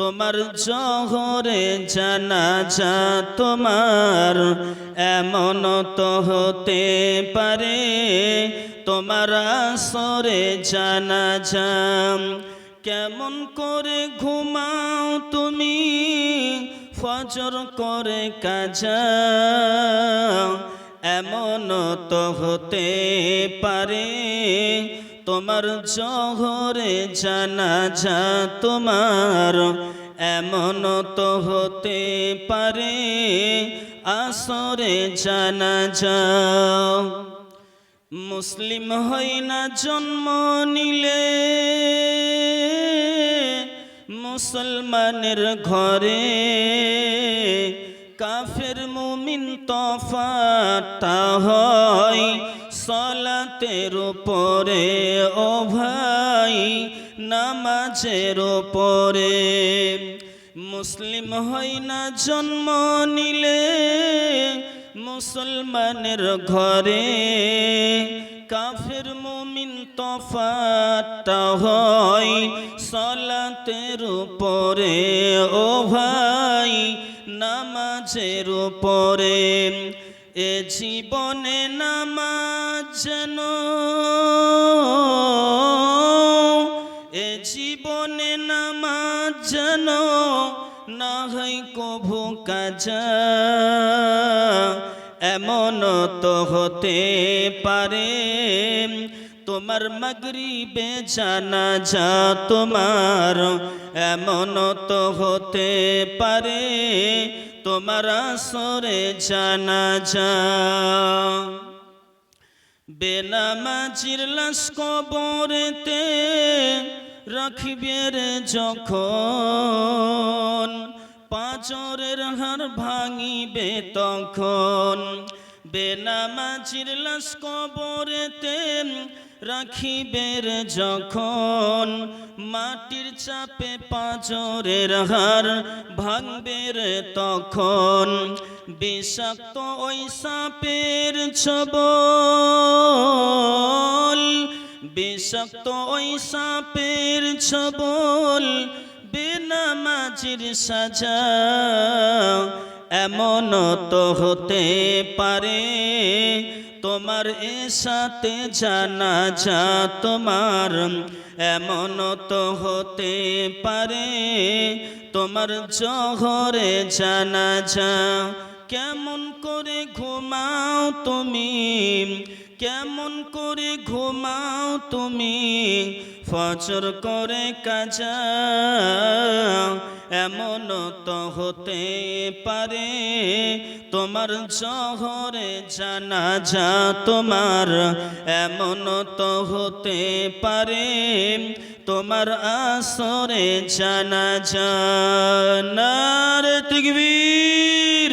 তোমার জহরে জানাজা তোমার এমন তো হতে পারে। তোমার আসরে জানাজা কেমন করে ঘুমাও তুমি? ফজর করে কাজা এমন তো হতে পারে। তোমার জহরে জানাজা তোমার, এমন তো হতে পারে আসরে জানাজা। মুসলিম হই না জন্ম নিলে, মুসলমানের ঘরে কাফের মুমিন তফাটা হয়। সলাতের উপরে, ও ভাই, নামাজের উপরে। মুসলিম হই না জন্ম নিলে, মুসলমানের ঘরে। কাফের মুমিন তফাটা হয় সলাতের উপরে, ও ভাই, নামাজের উপরে। এ জীবনে নামাজ যেন এ জীবনে নামাজ যেন না হয় কভু কাজা। এমন তো হতে পারে, তোমার মাগরিবে জানা যা তোমার। এমন তো হতে পারে, তোমার আসরে জানা যা বেনামাজির লাশ কবরেতে রাখিবে রে যখন। পাঁচরের হার ভাঙিবে তখন। বেনামাজির লাশ কবরেতে রাখিবে রে যখন মাটির চাপে পাঁচরের হার ভাঙবে রে তখন বিষাক্ত ওই সাপের ছবল, বিষাক্ত ওই সাপের ছবল বেনামাজির সাজা এমন তো হতে পারে। তোমার এ সাথে জানা যা তোমার, এমন তো হতে পারে। তোমার জহরে জানা যা, কেমন করে ঘুমাও তুমি? কেমন করে ঘুমাও তুমি? ফজর করে কাজা এমন তো হতে পারে, তোমার জহরে জানা যা তোমার এমন তো হতে পারে, তোমার আসরে জানা জানার তকবীর